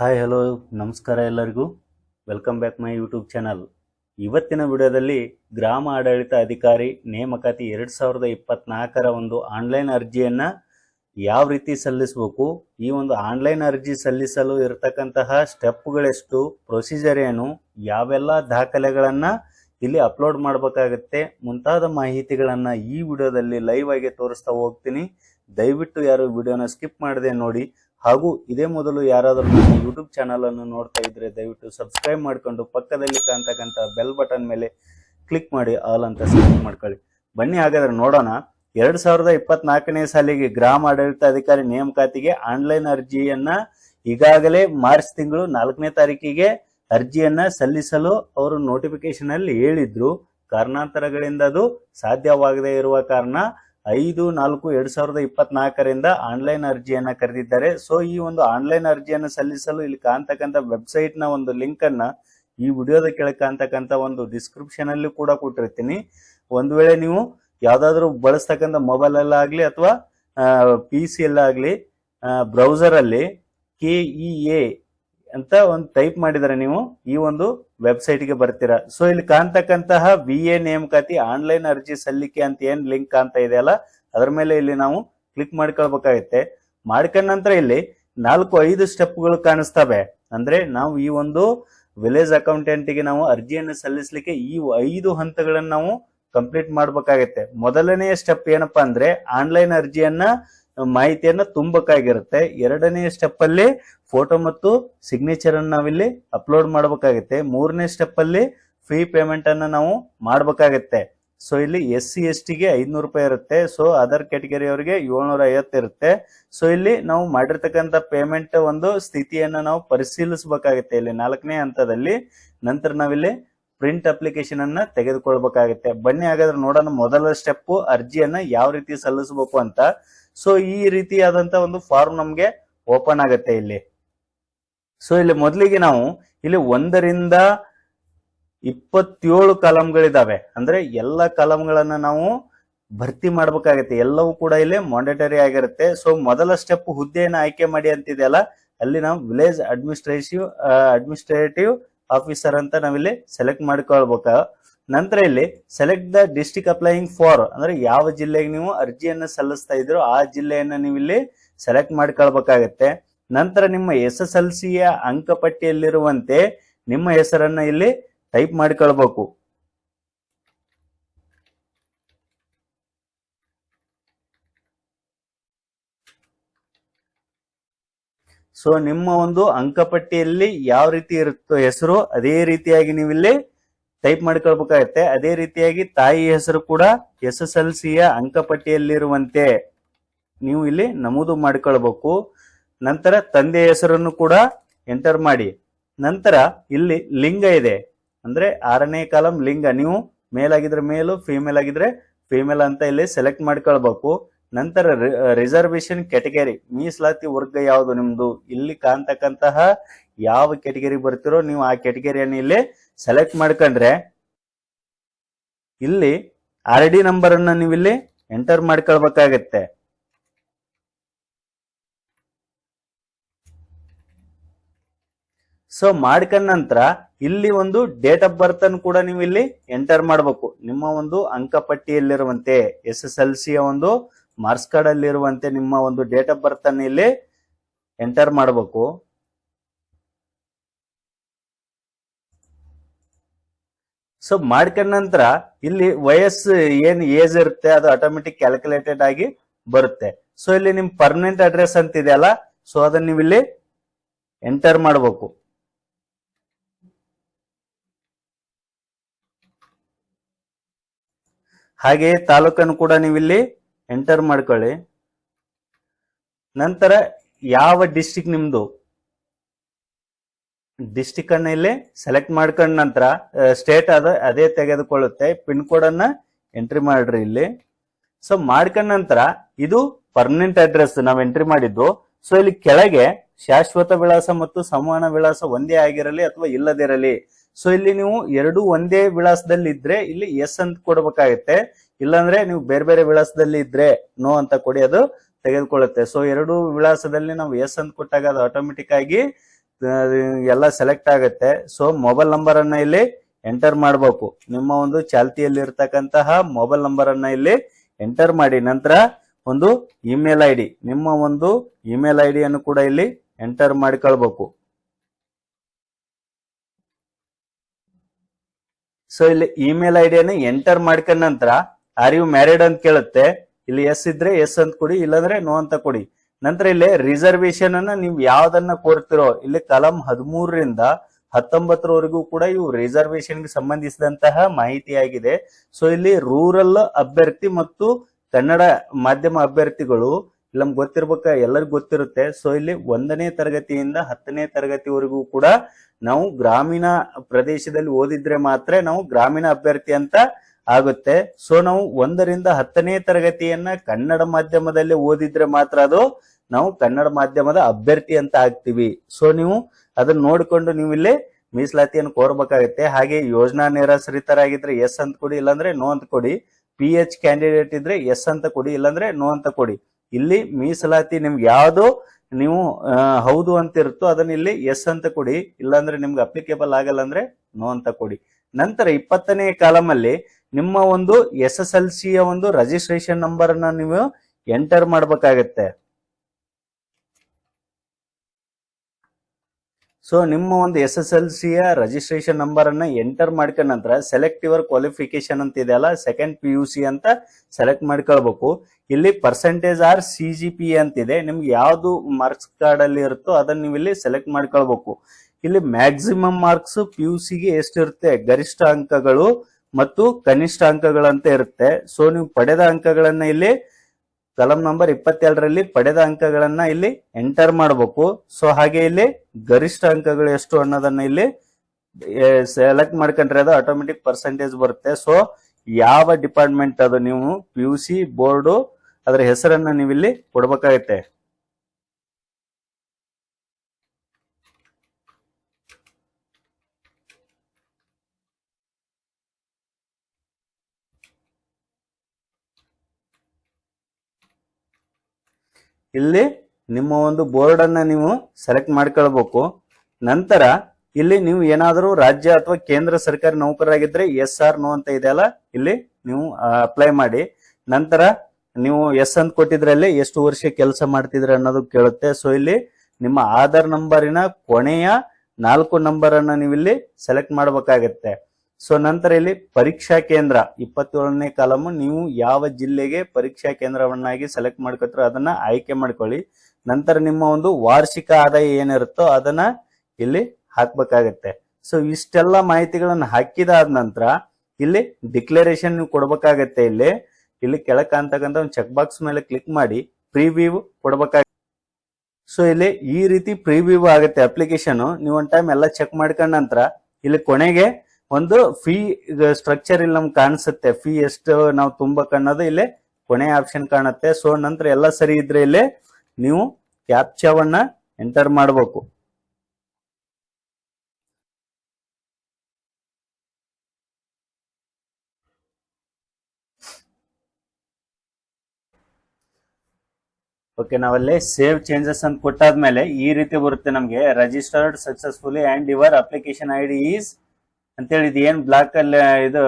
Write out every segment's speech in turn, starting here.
Hi, hello, ನಮಸ್ಕಾರ ಎಲ್ಲರಿಗೂ. Welcome back my YouTube channel ಇವತ್ತಿನ ವಿಡಿಯೋದಲ್ಲಿ ಗ್ರಾಮ ಆಡಳಿತ ಅಧಿಕಾರಿ ನೇಮಕಾತಿ ಎರಡು ಸಾವಿರದ ಇಪ್ಪತ್ನಾಲ್ಕರ ಒಂದು ಆನ್ಲೈನ್ ಅರ್ಜಿಯನ್ನು ಯಾವ ರೀತಿ ಸಲ್ಲಿಸಬೇಕು, ಈ ಒಂದು ಆನ್ಲೈನ್ ಅರ್ಜಿ ಸಲ್ಲಿಸಲು ಇರತಕ್ಕಂತಹ ಸ್ಟೆಪ್ಗಳೆಷ್ಟು ಪ್ರೊಸೀಜರ್ ಏನು, ಯಾವೆಲ್ಲ ದಾಖಲೆಗಳನ್ನು ಇಲ್ಲಿ ಅಪ್ಲೋಡ್ ಮಾಡಬೇಕಾಗತ್ತೆ ಮುಂತಾದ ಮಾಹಿತಿಗಳನ್ನು ಈ ವಿಡಿಯೋದಲ್ಲಿ ಲೈವ್ ಆಗಿ ತೋರಿಸ್ತಾ ಹೋಗ್ತೀನಿ. ದಯವಿಟ್ಟು ಯಾರು ವಿಡಿಯೋನ ಸ್ಕಿಪ್ ಮಾಡದೆ ನೋಡಿ. ಹಾಗೂ ಇದೇ ಮೊದಲು ಯಾರಾದರೂ ನನ್ನ ಯೂಟ್ಯೂಬ್ ಚಾನಲ್ ಅನ್ನು ನೋಡ್ತಾ ಇದ್ರೆ ದಯವಿಟ್ಟು ಸಬ್ಸ್ಕ್ರೈಬ್ ಮಾಡ್ಕೊಂಡು ಪಕ್ಕದಲ್ಲಿ ಕಾಣ್ತಕ್ಕಂಥ ಬೆಲ್ ಬಟನ್ ಮೇಲೆ ಕ್ಲಿಕ್ ಮಾಡಿ ಆಲ್ ಅಂತ ಸೆಲೆಕ್ಟ್ ಮಾಡ್ಕೊಳ್ಳಿ. ಬನ್ನಿ, ಹಾಗಾದ್ರೆ ನೋಡೋಣ. ಎರಡ್ ಸಾವಿರದ ಇಪ್ಪತ್ನಾಲ್ಕನೇ ಸಾಲಿಗೆ ಗ್ರಾಮ ಆಡಳಿತಾಧಿಕಾರಿ ನೇಮಕಾತಿಗೆ ಆನ್ಲೈನ್ ಅರ್ಜಿಯನ್ನ ಈಗಾಗಲೇ ಮಾರ್ಚ್ ತಿಂಗಳು ನಾಲ್ಕನೇ ತಾರೀಕಿಗೆ ಅರ್ಜಿಯನ್ನ ಸಲ್ಲಿಸಲು ಅವರು ನೋಟಿಫಿಕೇಶನ್ ಅಲ್ಲಿ ಹೇಳಿದ್ರು. ಕಾರಣಾಂತರಗಳಿಂದ ಅದು ಸಾಧ್ಯವಾಗದೇ ಇರುವ ಕಾರಣ ಐದು, ನಾಲ್ಕು, ಎರಡ್ ಸಾವಿರದ ಇಪ್ಪತ್ನಾಲ್ಕರಿಂದ ಆನ್ಲೈನ್ ಅರ್ಜಿಯನ್ನ ಕರೆದಿದ್ದಾರೆ. ಸೊ ಈ ಒಂದು ಆನ್ಲೈನ್ ಅರ್ಜಿಯನ್ನು ಸಲ್ಲಿಸಲು ಇಲ್ಲಿ ಕಾಣ್ತಕ್ಕಂಥ ವೆಬ್ಸೈಟ್ನ ಒಂದು ಲಿಂಕ್ ಅನ್ನ ಈ ವಿಡಿಯೋದ ಕೆಳಗೆ ಕಾಣ್ತಕ್ಕಂಥ ಒಂದು ಡಿಸ್ಕ್ರಿಪ್ಷನ್ ಅಲ್ಲಿ ಕೂಡ ಕೊಟ್ಟಿರ್ತೀನಿ. ಒಂದು ವೇಳೆ ನೀವು ಯಾವ್ದಾದ್ರು ಬಳಸ್ತಕ್ಕಂಥ ಮೊಬೈಲ್ ಅಲ್ಲಾಗ್ಲಿ ಅಥವಾ ಪಿ ಸಿ ಅಲ್ಲಾಗ್ಲಿ ಬ್ರೌಸರ್ ಅಲ್ಲಿ ಕೆ ಇ ಎ ಅಂತ ಒಂದು ಟೈಪ್ ಮಾಡಿದರೆ ನೀವು ಈ ಒಂದು ವೆಬ್ಸೈಟ್ಗೆ ಬರ್ತೀರಾ? ಸೊ ಇಲ್ಲಿ ಕಾಣ್ತಕ್ಕಂತಹ ವಿ ಎ ನೇಮಕಾತಿ ಆನ್ಲೈನ್ ಅರ್ಜಿ ಸಲ್ಲಿಕೆ ಅಂತ ಏನ್ ಲಿಂಕ್ ಕಾಣ್ತಾ ಇದೆಯಲ್ಲ ಅದರ ಮೇಲೆ ಇಲ್ಲಿ ನಾವು ಕ್ಲಿಕ್ ಮಾಡ್ಕೊಳ್ಬೇಕಾಗತ್ತೆ. ಮಾಡ್ಕೊಂಡ ನಂತರ ಇಲ್ಲಿ ನಾಲ್ಕು, ಐದು ಸ್ಟೆಪ್ಗಳು ಕಾಣಿಸ್ತವೆ. ಅಂದ್ರೆ ನಾವು ಈ ಒಂದು ವಿಲೇಜ್ ಅಕೌಂಟೆಂಟ್ಗೆ ನಾವು ಅರ್ಜಿಯನ್ನು ಸಲ್ಲಿಸಲಿಕ್ಕೆ ಈ ಐದು ಹಂತಗಳನ್ನು ನಾವು ಕಂಪ್ಲೀಟ್ ಮಾಡ್ಬೇಕಾಗತ್ತೆ. ಮೊದಲನೆಯ ಸ್ಟೆಪ್ ಏನಪ್ಪಾ ಅಂದ್ರೆ ಆನ್ಲೈನ್ ಅರ್ಜಿಯನ್ನ, ಮಾಹಿತಿಯನ್ನ ತುಂಬಬೇಕಾಗಿರುತ್ತೆ. ಎರಡನೇ ಸ್ಟೆಪ್ ಅಲ್ಲಿ ಫೋಟೋ ಮತ್ತು ಸಿಗ್ನೇಚರ್ ಅನ್ನ ನಾವಿಲ್ಲಿ ಅಪ್ಲೋಡ್ ಮಾಡಬೇಕಾಗುತ್ತೆ. ಮೂರನೇ ಸ್ಟೆಪ್ ಅಲ್ಲಿ ಫೀ ಪೇಮೆಂಟ್ ಅನ್ನ ನಾವು ಮಾಡಬೇಕಾಗತ್ತೆ. ಸೊ ಇಲ್ಲಿ ಎಸ್ ಸಿ ಎಸ್ ಟಿಗೆ ಐದ್ನೂರು ರೂಪಾಯಿ ಇರುತ್ತೆ. ಸೊ ಅದರ್ ಕ್ಯಾಟಗರಿ ಅವರಿಗೆ ಏಳ್ನೂರ ಐವತ್ತು ಇರುತ್ತೆ. ಸೊ ಇಲ್ಲಿ ನಾವು ಮಾಡಿರ್ತಕ್ಕಂಥ ಪೇಮೆಂಟ್ ಒಂದು ಸ್ಥಿತಿಯನ್ನ ನಾವು ಪರಿಶೀಲಿಸಬೇಕಾಗುತ್ತೆ. ಇಲ್ಲಿ ನಾಲ್ಕನೇ ಹಂತದಲ್ಲಿ ನಂತರ ನಾವಿಲ್ಲಿ ಪ್ರಿಂಟ್ ಅಪ್ಲಿಕೇಶನ್ ಅನ್ನ ತೆಗೆದುಕೊಳ್ಬೇಕಾಗುತ್ತೆ. ಬನ್ನಿ, ಹಾಗಾದ್ರೆ ನೋಡೋಣ ಮೊದಲ ಸ್ಟೆಪ್ ಅರ್ಜಿಯನ್ನ ಯಾವ ರೀತಿ ಸಲ್ಲಿಸಬೇಕು ಅಂತ. ಸೊ ಈ ರೀತಿಯಾದಂತ ಒಂದು ಫಾರ್ಮ್ ನಮ್ಗೆ ಓಪನ್ ಆಗುತ್ತೆ ಇಲ್ಲಿ. ಸೊ ಇಲ್ಲಿ ಮೊದಲಿಗೆ ನಾವು ಇಲ್ಲಿ ಒಂದರಿಂದ ಇಪ್ಪತ್ತೇಳು ಕಾಲಂಗಳಿದಾವೆ ಅಂದ್ರೆ ಎಲ್ಲ ಕಾಲಂಗಳನ್ನ ನಾವು ಭರ್ತಿ ಮಾಡ್ಬೇಕಾಗತ್ತೆ. ಎಲ್ಲವೂ ಕೂಡ ಇಲ್ಲಿ ಮಾಂಡೇಟರಿ ಆಗಿರುತ್ತೆ. ಸೊ ಮೊದಲ ಸ್ಟೆಪ್ ಹುದ್ದೆಯನ್ನು ಆಯ್ಕೆ ಮಾಡಿ ಅಂತಿದೆಯಲ್ಲ, ಅಲ್ಲಿ ನಾವು ವಿಲೇಜ್ ಅಡ್ಮಿನಿಸ್ಟ್ರೇಟಿವ್ ಅಡ್ಮಿನಿಸ್ಟ್ರೇಟಿವ್ ಆಫೀಸರ್ ಅಂತ ನಾವಿಲ್ಲಿ ಸೆಲೆಕ್ಟ್ ಮಾಡ್ಕೊಳ್ಬೇಕ. ನಂತರ ಇಲ್ಲಿ select the district applying for ಅಂದ್ರೆ ಯಾವ ಜಿಲ್ಲೆಗೆ ನೀವು ಅರ್ಜಿಯನ್ನು ಸಲ್ಲಿಸ್ತಾ ಇದ್ರೋ ಆ ಜಿಲ್ಲೆಯನ್ನ ನೀವು ಇಲ್ಲಿ ಸೆಲೆಕ್ಟ್ ಮಾಡ್ಕೊಳ್ಬೇಕಾಗತ್ತೆ. ನಂತರ ನಿಮ್ಮ ಎಸ್ ಎಸ್ ಎಲ್ ಸಿಯ ಅಂಕಪಟ್ಟಿಯಲ್ಲಿರುವಂತೆ ನಿಮ್ಮ ಹೆಸರನ್ನ ಇಲ್ಲಿ ಟೈಪ್ ಮಾಡ್ಕೊಳ್ಬೇಕು. ಸೊ, ನಿಮ್ಮ ಒಂದು ಅಂಕಪಟ್ಟಿಯಲ್ಲಿ ಯಾವ ರೀತಿ ಇರುತ್ತೋ ಹೆಸರು, ಅದೇ ರೀತಿಯಾಗಿ ನೀವು ಇಲ್ಲಿ ಟೈಪ್ ಮಾಡ್ಕೊಳ್ಬೇಕಾಗತ್ತೆ. ಅದೇ ರೀತಿಯಾಗಿ ತಾಯಿ ಹೆಸರು ಕೂಡ ಎಸ್ ಎಸ್ ಎಲ್ ಸಿಯ ಅಂಕಪಟ್ಟಿಯಲ್ಲಿರುವಂತೆ ನೀವು ಇಲ್ಲಿ ನಮೂದು ಮಾಡಿಕೊಳ್ಬೇಕು. ನಂತರ ತಂದೆ ಹೆಸರನ್ನು ಕೂಡ ಎಂಟರ್ ಮಾಡಿ. ನಂತರ ಇಲ್ಲಿ ಲಿಂಗ ಇದೆ. ಅಂದ್ರೆ ಆರನೇ ಕಾಲಂ ಲಿಂಗ. ನೀವು ಮೇಲ್ ಆಗಿದ್ರೆ ಮೇಲು ಫಿಮೇಲ್ ಆಗಿದ್ರೆ ಫಿಮೇಲ್ ಅಂತ ಇಲ್ಲಿ ಸೆಲೆಕ್ಟ್ ಮಾಡ್ಕೊಳ್ಬೇಕು. ನಂತರ ರಿಸರ್ವೇಶನ್ ಕೆಟಗರಿ ಮೀಸಲಾತಿ ವರ್ಗ ಯಾವುದು ನಿಮ್ದು? ಇಲ್ಲಿ ಕಾಣ್ತಕ್ಕಂತಹ ಯಾವ ಕೆಟಗರಿ ಬರ್ತಿರೋ ನೀವು ಆ ಕೆಟಗರಿಯನ್ನು ಇಲ್ಲಿ ಸೆಲೆಕ್ಟ್ ಮಾಡ್ಕೊಂಡ್ರೆ ಇಲ್ಲಿ ಆರ್ ಡಿ ನಂಬರ್ ಅನ್ನ ನೀವು ಇಲ್ಲಿ ಎಂಟರ್ ಮಾಡ್ಕೊಳ್ಬೇಕಾಗತ್ತೆ. ಸೊ ಮಾಡ್ಕೊಂಡ ನಂತರ ಇಲ್ಲಿ ಒಂದು ಡೇಟ್ ಆಫ್ ಬರ್ತ್ ಅನ್ನು ಕೂಡ ನೀವು ಇಲ್ಲಿ ಎಂಟರ್ ಮಾಡಬೇಕು. ನಿಮ್ಮ ಒಂದು ಅಂಕಪಟ್ಟಿಯಲ್ಲಿರುವಂತೆ ಎಸ್ ಎಸ್ ಎಲ್ ಸಿಯ ಒಂದು ಮಾರ್ಕ್ಸ್ ಕಾರ್ಡ್ ಅಲ್ಲಿರುವಂತೆ ನಿಮ್ಮ ಒಂದು ಡೇಟ್ ಆಫ್ ಬರ್ತ್ ಅನ್ನು ಇಲ್ಲಿ ಎಂಟರ್ ಮಾಡಬೇಕು. ಸೊ ಮಾಡ್ಕೊಂಡ ನಂತರ ಇಲ್ಲಿ ವಯಸ್ಸು ಏನ್ ಏಜ್ ಇರುತ್ತೆ ಅದು ಆಟೋಮೆಟಿಕ್ ಕ್ಯಾಲ್ಕುಲೇಟೆಡ್ ಆಗಿ ಬರುತ್ತೆ. ಸೊ ಇಲ್ಲಿ ನಿಮ್ ಪರ್ಮನೆಂಟ್ ಅಡ್ರೆಸ್ ಅಂತ ಇದೆಯಲ್ಲ ಸೊ ಅದನ್ನ ನೀವು ಇಲ್ಲಿ ಎಂಟರ್ ಮಾಡಬೇಕು. ಹಾಗೆಯೇ ತಾಲೂಕನ್ನು ಕೂಡ ನೀವು ಇಲ್ಲಿ ಎಂಟರ್ ಮಾಡ್ಕೊಳ್ಳಿ. ನಂತರ ಯಾವ ಡಿಸ್ಟಿಕ್ ನಿಮ್ದು? ಡಿಸ್ಟಿಕ್ ಅನ್ನ ಇಲ್ಲಿ ಸೆಲೆಕ್ಟ್ ಮಾಡ್ಕೊಂಡ ನಂತರ ಸ್ಟೇಟ್ ಅದು ಅದೇ ತೆಗೆದುಕೊಳ್ಳುತ್ತೆ. ಪಿನ್ ಕೋಡ್ ಅನ್ನ ಎಂಟ್ರಿ ಮಾಡ್ರಿ ಇಲ್ಲಿ. ಸೊ ಮಾಡ್ಕೊಂಡ ನಂತರ ಇದು ಪರ್ಮನೆಂಟ್ ಅಡ್ರೆಸ್ ನಾವು ಎಂಟ್ರಿ ಮಾಡಿದ್ದು. ಸೊ ಇಲ್ಲಿ ಕೆಳಗೆ ಶಾಶ್ವತ ವಿಳಾಸ ಮತ್ತು ಸಂವಹನ ವಿಳಾಸ ಒಂದೇ ಆಗಿರಲಿ ಅಥವಾ ಇಲ್ಲದಿರಲಿ. ಸೊ ಇಲ್ಲಿ ನೀವು ಎರಡು ಒಂದೇ ವಿಳಾಸದಲ್ಲಿ ಇದ್ರೆ ಇಲ್ಲಿ ಎಸ್ ಅಂತ ಕೊಡ್ಬೇಕಾಗತ್ತೆ. ಇಲ್ಲಾಂದ್ರೆ ನೀವು ಬೇರೆ ಬೇರೆ ವಿಳಾಸದಲ್ಲಿ ಇದ್ರೆ ನೋ ಅಂತ ಕೊಡಿ, ಅದು ತೆಗೆದುಕೊಳ್ಳುತ್ತೆ. ಸೊ ಎರಡು ವಿಳಾಸದಲ್ಲಿ ನಾವು ಎಸ್ ಅಂತ ಕೊಟ್ಟಾಗ ಅದು ಆಟೋಮೆಟಿಕ್ ಆಗಿ ಎಲ್ಲ ಸೆಲೆಕ್ಟ್ ಆಗುತ್ತೆ. ಸೊ ಮೊಬೈಲ್ ನಂಬರ್ ಅನ್ನ ಇಲ್ಲಿ ಎಂಟರ್ ಮಾಡಬೇಕು. ನಿಮ್ಮ ಒಂದು ಚಾಲ್ತಿಯಲ್ಲಿ ಇರ್ತಕ್ಕಂತಹ ಮೊಬೈಲ್ ನಂಬರ್ ಅನ್ನ ಇಲ್ಲಿ ಎಂಟರ್ ಮಾಡಿ. ನಂತರ ಒಂದು ಇಮೇಲ್ ಐ ನಿಮ್ಮ ಒಂದು ಇಮೇಲ್ ಐ ಡಿಯನ್ನು ಕೂಡ ಇಲ್ಲಿ ಎಂಟರ್ ಮಾಡಿಕೊಳ್ಬೇಕು. ಸೊ ಇಲ್ಲಿ ಇಮೇಲ್ ಐ ಡಿಯನ್ನು ಎಂಟರ್ ಮಾಡ್ಕೊಂಡ ನಂತರ ಆರ್ ಯು ಮ್ಯಾರಿಡ್ ಅಂತ ಕೇಳುತ್ತೆ. ಇಲ್ಲಿ ಎಸ್ ಇದ್ರೆ ಎಸ್ ಅಂತ ಕೊಡಿ, ಇಲ್ಲಾಂದ್ರೆ ನೋ ಅಂತ ಕೊಡಿ. ನಂತರ ಇಲ್ಲಿ ರಿಸರ್ವೇಶನ್ ಅನ್ನ ನೀವು ಯಾವ್ದನ್ನ ಕೋರ್ತಿರೋ ಇಲ್ಲಿ ಕಲಂ ಹದಿಮೂರರಿಂದ ಹತ್ತೊಂಬತ್ತರವರೆಗೂ ಕೂಡ ಇವು ರಿಸರ್ವೇಶನ್ಗೆ ಸಂಬಂಧಿಸಿದಂತಹ ಮಾಹಿತಿಯಾಗಿದೆ ಸೊ ಇಲ್ಲಿ ರೂರಲ್ ಅಭ್ಯರ್ಥಿ ಮತ್ತು ಕನ್ನಡ ಮಾಧ್ಯಮ ಅಭ್ಯರ್ಥಿಗಳು ನಮ್ಗೆ ಗೊತ್ತಿರ್ಬೇಕ, ಎಲ್ಲರಿಗೂ ಗೊತ್ತಿರುತ್ತೆ. ಸೊ ಇಲ್ಲಿ ಒಂದನೇ ತರಗತಿಯಿಂದ ಹತ್ತನೇ ತರಗತಿವರೆಗೂ ಕೂಡ ನಾವು ಗ್ರಾಮೀಣ ಪ್ರದೇಶದಲ್ಲಿ ಓದಿದ್ರೆ ಮಾತ್ರ ನಾವು ಗ್ರಾಮೀಣ ಅಭ್ಯರ್ಥಿ ಅಂತ ಆಗುತ್ತೆ. ಸೊ ನಾವು ಒಂದರಿಂದ ಹತ್ತನೇ ತರಗತಿಯನ್ನ ಕನ್ನಡ ಮಾಧ್ಯಮದಲ್ಲಿ ಓದಿದ್ರೆ ಮಾತ್ರ ಅದು ನಾವು ಕನ್ನಡ ಮಾಧ್ಯಮದ ಅಭ್ಯರ್ಥಿ ಅಂತ ಆಗ್ತೀವಿ. ಸೊ ನೀವು ಅದನ್ನ ನೋಡಿಕೊಂಡು ನೀವು ಇಲ್ಲಿ ಮೀಸಲಾತಿಯನ್ನು ಕೋರ್ಬೇಕಾಗುತ್ತೆ ಹಾಗೆ ಯೋಜನಾ ನಿರಾಶ್ರಿತರಾಗಿದ್ರೆ ಎಸ್ ಅಂತ ಕೊಡಿ, ಇಲ್ಲಾಂದ್ರೆ ನೋ ಅಂತ ಕೊಡಿ. ಪಿ ಎಚ್ ಕ್ಯಾಂಡಿಡೇಟ್ ಇದ್ರೆ ಎಸ್ ಅಂತ ಕೊಡಿ, ಇಲ್ಲಾಂದ್ರೆ ನೋ ಅಂತ ಕೊಡಿ. ಇಲ್ಲಿ ಮೀಸಲಾತಿ ನಿಮ್ಗೆ ಯಾವುದು ನೀವು ಹೌದು ಅಂತ ಇರುತ್ತೋ ಅದನ್ನ ಇಲ್ಲಿ ಎಸ್ ಅಂತ ಕೊಡಿ. ಇಲ್ಲಾಂದ್ರೆ ನಿಮ್ಗೆ ಅಪ್ಲಿಕೇಬಲ್ ಆಗಲ್ಲ ಅಂದ್ರೆ ನೋ ಅಂತ ಕೊಡಿ. ನಂತರ ಇಪ್ಪತ್ತನೇ ಕಾಲಮ್ ಅಲ್ಲಿ ನಿಮ್ಮ ಒಂದು ಎಸ್ ಎಸ್ ಎಲ್ ಸಿಯ ಒಂದು ರಿಜಿಸ್ಟ್ರೇಷನ್ ನಂಬರ್ ಅನ್ನ ನೀವು ಎಂಟರ್ ಮಾಡ್ಬೇಕಾಗತ್ತೆ. ಸೊ ನಿಮ್ಮ ಒಂದು ಎಸ್ ಎಸ್ ಎಲ್ ಸಿ ಯ ರಿಜಿಸ್ಟ್ರೇಷನ್ ನಂಬರ್ ಅನ್ನ ಎಂಟರ್ ಮಾಡ್ಕೊಂಡ ನಂತರ ಸೆಲೆಕ್ಟ್ ಯುವರ್ ಕ್ವಾಲಿಫಿಕೇಶನ್ ಅಂತ ಇದೆಯಲ್ಲ ಸೆಕೆಂಡ್ ಪಿ ಯು ಸಿ ಅಂತ ಸೆಲೆಕ್ಟ್ ಮಾಡ್ಕೊಳ್ಬೇಕು. ಇಲ್ಲಿ percentage or C G P ಅಂತಿದೆ ನಿಮ್ಗೆ ಯಾವ್ದು ಮಾರ್ಕ್ಸ್ ಕಾರ್ಡ್ ಅಲ್ಲಿ ಇರುತ್ತೋ ಅದನ್ನ ನೀವು ಇಲ್ಲಿ ಸೆಲೆಕ್ಟ್ ಮಾಡ್ಕೊಳ್ಬೇಕು. ಇಲ್ಲಿ ಮ್ಯಾಕ್ಸಿಮಮ್ ಮಾರ್ಕ್ಸ್ ಪಿ ಯು ಸಿಗೆ ಎಷ್ಟಿರುತ್ತೆ ಗರಿಷ್ಠ ಅಂಕಗಳು ಮತ್ತು ಕನಿಷ್ಠ ಅಂಕಗಳಂತ ಇರುತ್ತೆ. ಸೊ ನೀವು ಪಡೆದ ಅಂಕಗಳನ್ನ ಇಲ್ಲಿ ಕಲಂ ನಂಬರ್ ಇಪ್ಪತ್ತೆರಡರಲ್ಲಿ ಪಡೆದ ಅಂಕಗಳನ್ನ ಇಲ್ಲಿ ಎಂಟರ್ ಮಾಡಬೇಕು. ಸೊ ಹಾಗೆ ಇಲ್ಲಿ ಗರಿಷ್ಠ ಅಂಕಗಳು ಎಷ್ಟು ಅನ್ನೋದನ್ನ ಇಲ್ಲಿ ಸೆಲೆಕ್ಟ್ ಮಾಡ್ಕೊಂಡ್ರೆ ಅದು ಆಟೋಮೆಟಿಕ್ ಪರ್ಸೆಂಟೇಜ್ ಬರುತ್ತೆ. ಸೊ ಯಾವ ಡಿಪಾರ್ಟ್ಮೆಂಟ್ ಅದು ನೀವು ಪಿ ಯು ಸಿ ಬೋರ್ಡು ಅದರ ಹೆಸರನ್ನ ನೀವು ಇಲ್ಲಿ ಕೊಡ್ಬೇಕಾಗತ್ತೆ. ಇಲ್ಲಿ ನಿಮ್ಮ ಒಂದು ಬೋರ್ಡ್ ಅನ್ನ ನೀವು ಸೆಲೆಕ್ಟ್ ಮಾಡ್ಕೊಳ್ಬೇಕು. ನಂತರ ಇಲ್ಲಿ ನೀವು ಏನಾದರೂ ರಾಜ್ಯ ಅಥವಾ ಕೇಂದ್ರ ಸರ್ಕಾರಿ ನೌಕರರಾಗಿದ್ರೆ ಎಸ್ ಆರ್ ನೋ ಅಂತ ಇದೆಯಲ್ಲ ಇಲ್ಲಿ ನೀವು ಅಪ್ಲೈ ಮಾಡಿ. ನಂತರ ನೀವು ಎಸ್ ಅಂತ ಕೊಟ್ಟಿದ್ರಲ್ಲಿ ಎಷ್ಟು ವರ್ಷ ಕೆಲಸ ಮಾಡ್ತಿದ್ರೆ ಅನ್ನೋದು ಕೇಳುತ್ತೆ. ಸೊ ಇಲ್ಲಿ ನಿಮ್ಮ ಆಧಾರ್ ನಂಬರಿನ ಕೊನೆಯ ನಾಲ್ಕು ನಂಬರ್ ಅನ್ನ ನೀವು ಇಲ್ಲಿ ಸೆಲೆಕ್ಟ್ ಮಾಡಬೇಕಾಗತ್ತೆ. ಸೊ ನಂತರ ಇಲ್ಲಿ ಪರೀಕ್ಷಾ ಕೇಂದ್ರ ಇಪ್ಪತ್ತೇಳನೇ ಕಾಲಮು, ನೀವು ಯಾವ ಜಿಲ್ಲೆಗೆ ಪರೀಕ್ಷಾ ಕೇಂದ್ರವನ್ನಾಗಿ ಸೆಲೆಕ್ಟ್ ಮಾಡ್ಕೊತೀರೋ ಅದನ್ನ ಆಯ್ಕೆ ಮಾಡ್ಕೊಳ್ಳಿ. ನಂತರ ನಿಮ್ಮ ಒಂದು ವಾರ್ಷಿಕ ಆದಾಯ ಏನಿರುತ್ತೋ ಅದನ್ನ ಇಲ್ಲಿ ಹಾಕ್ಬೇಕಾಗತ್ತೆ. ಸೊ ಇಷ್ಟೆಲ್ಲ ಮಾಹಿತಿಗಳನ್ನ ಹಾಕಿದಾದ ನಂತರ ಇಲ್ಲಿ ಡಿಕ್ಲರೇಷನ್ ನೀವು ಕೊಡ್ಬೇಕಾಗತ್ತೆ ಇಲ್ಲಿ. ಇಲ್ಲಿ ಕೆಳಕ ಕಾಣ್ತಕ್ಕಂಥ ಒಂದು ಚೆಕ್ ಬಾಕ್ಸ್ ಮೇಲೆ ಕ್ಲಿಕ್ ಮಾಡಿ ಪ್ರಿವ್ಯೂ ಕೊಡ್ಬೇಕಾಗ ಸೊ ಇಲ್ಲಿ ಈ ರೀತಿ ಪ್ರಿವ್ಯೂ ಆಗುತ್ತೆ ಅಪ್ಲಿಕೇಶನ್ ನೀವು ಒನ್ ಟೈಮ್ ಎಲ್ಲ ಚೆಕ್ ಮಾಡ್ಕೊಂಡ ನಂತರ ಇಲ್ಲಿ ಕೊನೆಗೆ ಒಂದು ಫೀ ಸ್ಟ್ರಕ್ಚರ್ ಇಲ್ಲಿ ನಮ್ಗೆ ಕಾಣಿಸುತ್ತೆ. ಫೀ ಎಷ್ಟು ನಾವು ತುಂಬಕ್ ಅನ್ನೋದು ಇಲ್ಲಿ ಕೊನೆ ಆಪ್ಷನ್ ಕಾಣುತ್ತೆ. ಸೊ ನಂತರ ಎಲ್ಲ ಸರಿ ಇದ್ರೆ ಇಲ್ಲಿ ನೀವು ಕ್ಯಾಪ್ಚಾವನ್ನ ಎಂಟರ್ ಮಾಡಬೇಕು. ಓಕೆ ನಾವಲ್ಲಿ ಸೇವ್ ಚೇಂಜಸ್ ಅಂತ ಕೊಟ್ಟಾದ್ಮೇಲೆ ಈ ರೀತಿ ಬರುತ್ತೆ ನಮಗೆ. Registered successfully and your application I D is ಅಂತೇಳಿ ಇದು ಏನ್ ಬ್ಲಾಕ್ ಅಲ್ಲಿ, ಇದು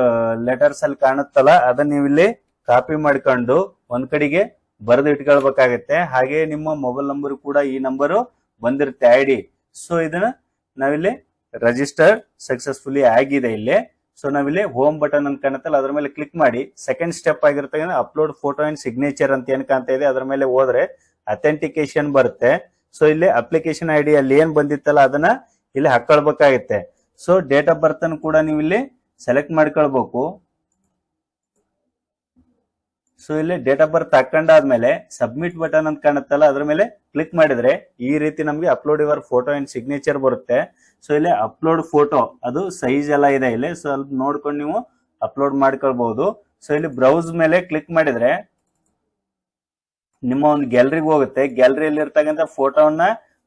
ಲೆಟರ್ಸ್ ಅಲ್ಲಿ ಕಾಣುತ್ತಲ್ಲ, ಅದನ್ನ ನೀವು ಇಲ್ಲಿ ಕಾಪಿ ಮಾಡ್ಕೊಂಡು ಒಂದ್ ಕಡೆಗೆ ಬರೆದು ಇಟ್ಕೊಳ್ಬೇಕಾಗತ್ತೆ. ಹಾಗೆ ನಿಮ್ಮ ಮೊಬೈಲ್ ನಂಬರ್ ಕೂಡ ಈ ನಂಬರು ಬಂದಿರುತ್ತೆ ಐ ಡಿ ಸೊ ಇದನ್ನ ನಾವಿಲ್ಲಿ ರಿಜಿಸ್ಟರ್ ಸಕ್ಸಸ್ಫುಲಿ ಆಗಿದೆ ಇಲ್ಲಿ. ಸೊ ನಾವಿಲ್ಲಿ ಹೋಮ್ ಬಟನ್ ಅಂತ ಕಾಣುತ್ತಲ್ಲ, ಅದ್ರ ಮೇಲೆ ಕ್ಲಿಕ್ ಮಾಡಿ. ಸೆಕೆಂಡ್ ಸ್ಟೆಪ್ ಆಗಿರ್ತಕ್ಕಂಥ ಅಪ್ಲೋಡ್ ಫೋಟೋ ಅಂಡ್ ಸಿಗ್ನೇಚರ್ ಅಂತ ಏನ್ ಕಾಣ್ತಾ ಇದೆ, ಅದ್ರ ಮೇಲೆ ಹೋದ್ರೆ ಅಥೆಂಟಿಕೇಶನ್ ಬರುತ್ತೆ. ಸೊ ಇಲ್ಲಿ ಅಪ್ಲಿಕೇಶನ್ ಐ ಡಿ ಅಲ್ಲಿ ಏನ್ ಬಂದಿತ್ತಲ್ಲ, ಅದನ್ನ ಇಲ್ಲಿ ಹಾಕೊಳ್ಬೇಕಾಗತ್ತೆ ಸೊ ಡೇಟ್ ಆಫ್ ಬರ್ತ್ ಅನ್ನು ಕೂಡ ನೀವು ಇಲ್ಲಿ ಸೆಲೆಕ್ಟ್ ಮಾಡ್ಕೊಳ್ಬೇಕು. ಸೊ ಇಲ್ಲಿ ಡೇಟ್ ಆಫ್ ಬರ್ತ್ ಹಾಕೊಂಡಾದ್ಮೇಲೆ ಸಬ್ಮಿಟ್ ಬಟನ್ ಅಂತ ಕಾಣುತ್ತಲ್ಲ, ಅದ್ರ ಮೇಲೆ ಕ್ಲಿಕ್ ಮಾಡಿದ್ರೆ ಈ ರೀತಿ ನಮಗೆ upload your photo and signature ಬರುತ್ತೆ. ಸೊ ಇಲ್ಲಿ ಅಪ್ಲೋಡ್ ಫೋಟೋ ಅದು ಸೈಜ್ ಎಲ್ಲ ಇದೆ ಇಲ್ಲಿ. ಸ್ವಲ್ಪ ನೋಡ್ಕೊಂಡು ನೀವು ಅಪ್ಲೋಡ್ ಮಾಡ್ಕೊಳ್ಬಹುದು ಸೊ ಇಲ್ಲಿ ಬ್ರೌಸ್ ಮೇಲೆ ಕ್ಲಿಕ್ ಮಾಡಿದ್ರೆ ನಿಮ್ಮ ಒಂದು ಗ್ಯಾಲರಿಗೆ ಹೋಗುತ್ತೆ. ಗ್ಯಾಲರಿಯಲ್ಲಿ ಇರ್ತಕ್ಕಂಥ ಫೋಟೋವನ್ನ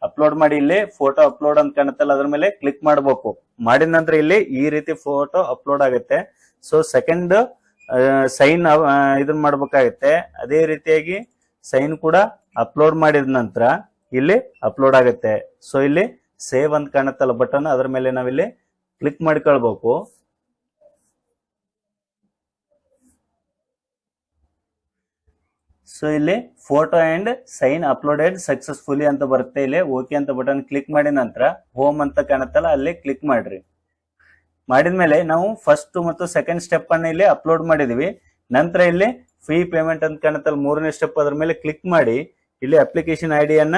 ಅಪ್ಲೋಡ್ ಮಾಡಿ ಇಲ್ಲಿ ಫೋಟೋ ಅಪ್ಲೋಡ್ ಅಂತ ಕಾಣುತ್ತಲ್ಲ ಅದ್ರ ಮೇಲೆ ಕ್ಲಿಕ್ ಮಾಡಬೇಕು. ಮಾಡಿದ ನಂತರ ಇಲ್ಲಿ ಈ ರೀತಿ ಫೋಟೋ ಅಪ್ಲೋಡ್ ಆಗುತ್ತೆ. ಸೊ ಸೆಕೆಂಡ್ ಸೈನ್ ಇದನ್ನ ಮಾಡ್ಬೇಕಾಗತ್ತೆ. ಅದೇ ರೀತಿಯಾಗಿ ಸೈನ್ ಕೂಡ ಅಪ್ಲೋಡ್ ಮಾಡಿದ ನಂತರ ಇಲ್ಲಿ ಅಪ್ಲೋಡ್ ಆಗುತ್ತೆ. ಸೊ ಇಲ್ಲಿ ಸೇವ್ ಅಂತ ಕಾಣುತ್ತಲ್ಲ ಬಟನ್ ಅದ್ರ ಮೇಲೆ ನಾವಿಲ್ಲಿ ಕ್ಲಿಕ್ ಮಾಡ್ಕೊಳ್ಬೇಕು. ಸೊ ಇಲ್ಲಿ photo and sign uploaded successfully ಅಂತ ಬರುತ್ತೆ. ಇಲ್ಲಿ ಓಕೆ ಅಂತ ಬಟನ್ ಕ್ಲಿಕ್ ಮಾಡಿದ ನಂತರ ಹೋಮ್ ಅಂತ ಕಾಣುತ್ತಲ್ಲ, ಅಲ್ಲಿ ಕ್ಲಿಕ್ ಮಾಡ್ರಿ. ಮಾಡಿದ್ಮೇಲೆ ನಾವು ಫಸ್ಟ್ ಮತ್ತು ಸೆಕೆಂಡ್ ಸ್ಟೆಪ್ ಅನ್ನ ಇಲ್ಲಿ ಅಪ್ಲೋಡ್ ಮಾಡಿದೀವಿ. ನಂತರ ಇಲ್ಲಿ ಫೀ ಪೇಮೆಂಟ್ ಅಂತ ಕಾಣುತ್ತಲ್ಲ, ಮೂರನೇ ಸ್ಟೆಪ್ ಅದ್ರ ಮೇಲೆ ಕ್ಲಿಕ್ ಮಾಡಿ, ಇಲ್ಲಿ ಅಪ್ಲಿಕೇಶನ್ ಐ ಅನ್ನ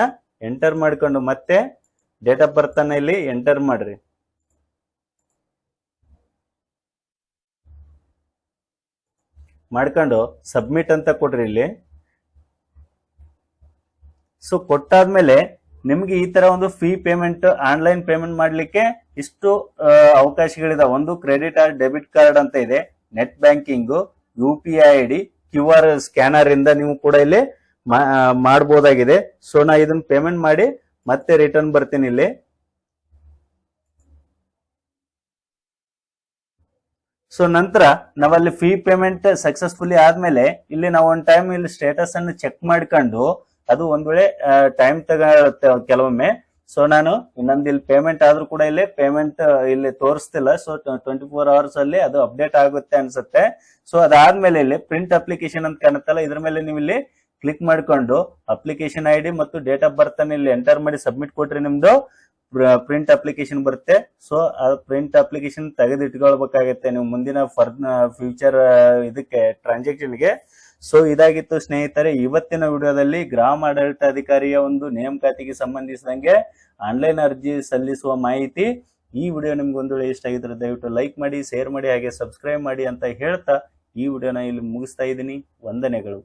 ಎಂಟರ್ ಮಾಡಿಕೊಂಡು ಮತ್ತೆ ಡೇಟ್ ಆಫ್ ಬರ್ತ್ ಅನ್ನ ಇಲ್ಲಿ ಎಂಟರ್ ಮಾಡ್ರಿ. ಮಾಡ್ಕೊಂಡು ಸಬ್ಮಿಟ್ ಅಂತ ಕೊಡ್ರಿ ಇಲ್ಲಿ. ಸೊ ಕೊಟ್ಟಾದ್ಮೇಲೆ ನಿಮ್ಗೆ ಈ ತರ ಒಂದು ಫೀ ಪೇಮೆಂಟ್ ಆನ್ಲೈನ್ ಪೇಮೆಂಟ್ ಮಾಡ್ಲಿಕ್ಕೆ ಇಷ್ಟು ಅವಕಾಶಗಳಿದೆ ಒಂದು ಕ್ರೆಡಿಟ್ ಆರ್ ಡೆಬಿಟ್ ಕಾರ್ಡ್ ಅಂತ ಇದೆ. Net banking U P I I D Q R scanner ಇಂದ ನೀವು ಕೂಡ ಇಲ್ಲಿ ಮಾಡಬಹುದಾಗಿದೆ ಸೊ ನಾ ಇದನ್ನ ಪೇಮೆಂಟ್ ಮಾಡಿ ಮತ್ತೆ ರಿಟರ್ನ್ ಬರ್ತೀನಿ ಇಲ್ಲಿ. ಸೊ ನಂತರ ನಾವಲ್ಲಿ ಫೀ ಪೇಮೆಂಟ್ ಸಕ್ಸಸ್ಫುಲಿ ಆದ್ಮೇಲೆ ಇಲ್ಲಿ ನಾವು ಒಂದ್ ಟೈಮ್ ಇಲ್ಲಿ ಸ್ಟೇಟಸ್ ಅನ್ನು ಚೆಕ್ ಮಾಡ್ಕೊಂಡು ಅದು ಒಂದ್ ವೇಳೆ ಟೈಮ್ ತಗೊಳುತ್ತೆ ಕೆಲವೊಮ್ಮೆ. ಸೊ ನಾನು ನಂದು ಇಲ್ಲಿ ಪೇಮೆಂಟ್ ಆದ್ರೂ ಕೂಡ ಇಲ್ಲಿ ಪೇಮೆಂಟ್ ಇಲ್ಲಿ ತೋರಿಸ್ತಿಲ್ಲ. ಸೊ ಟ್ವೆಂಟಿ ಫೋರ್ ಅವರ್ಸ್ ಅಲ್ಲಿ ಅದು ಅಪ್ಡೇಟ್ ಆಗುತ್ತೆ ಅನ್ಸುತ್ತೆ. ಸೊ ಅದಾದ್ಮೇಲೆ ಇಲ್ಲಿ ಪ್ರಿಂಟ್ ಅಪ್ಲಿಕೇಶನ್ ಅಂತ ಕಾಣುತ್ತಲ್ಲ, ಇದ್ರ ಮೇಲೆ ನೀವು ಇಲ್ಲಿ ಕ್ಲಿಕ್ ಮಾಡ್ಕೊಂಡು ಅಪ್ಲಿಕೇಶನ್ ಐ ಡಿ ಮತ್ತು ಡೇಟ್ ಆಫ್ ಬರ್ತ್ ಅನ್ನು ಇಲ್ಲಿ ಎಂಟರ್ ಮಾಡಿ ಸಬ್ಮಿಟ್ ಕೊಟ್ರಿ ನಿಮ್ದು ಪ್ರಿಂಟ್ ಅಪ್ಲಿಕೇಶನ್ ಬರುತ್ತೆ. ಸೊ ಆ ಪ್ರಿಂಟ್ ಅಪ್ಲಿಕೇಶನ್ ತೆಗೆದು ಇಟ್ಕೊಳ್ಬೇಕಾಗತ್ತೆ ನೀವು ಮುಂದಿನ ಫರ್ ಫ್ಯೂಚರ್ ಇದಕ್ಕೆ ಟ್ರಾನ್ಸಾಕ್ಷನ್ಗೆ ಸೊ ಇದಾಗಿತ್ತು ಸ್ನೇಹಿತರೆ, ಇವತ್ತಿನ ವಿಡಿಯೋದಲ್ಲಿ ಗ್ರಾಮ ಆಡಳಿತಾಧಿಕಾರಿಯ ಒಂದು ನೇಮಕಾತಿಗೆ ಸಂಬಂಧಿಸಿದಂಗೆ ಆನ್ಲೈನ್ ಅರ್ಜಿ ಸಲ್ಲಿಸುವ ಮಾಹಿತಿ. ಈ ವಿಡಿಯೋ ನಿಮ್ಗೆ ಒಂದು ವೇಳೆ ಇಷ್ಟ ಆಗಿದ್ರೆ ದಯವಿಟ್ಟು ಲೈಕ್ ಮಾಡಿ ಶೇರ್ ಮಾಡಿ, ಹಾಗೆ ಸಬ್ಸ್ಕ್ರೈಬ್ ಮಾಡಿ ಅಂತ ಹೇಳ್ತಾ ಈ ವಿಡಿಯೋನ ಇಲ್ಲಿ ಮುಗಿಸ್ತಾ ಇದ್ದೀನಿ. ವಂದನೆಗಳು.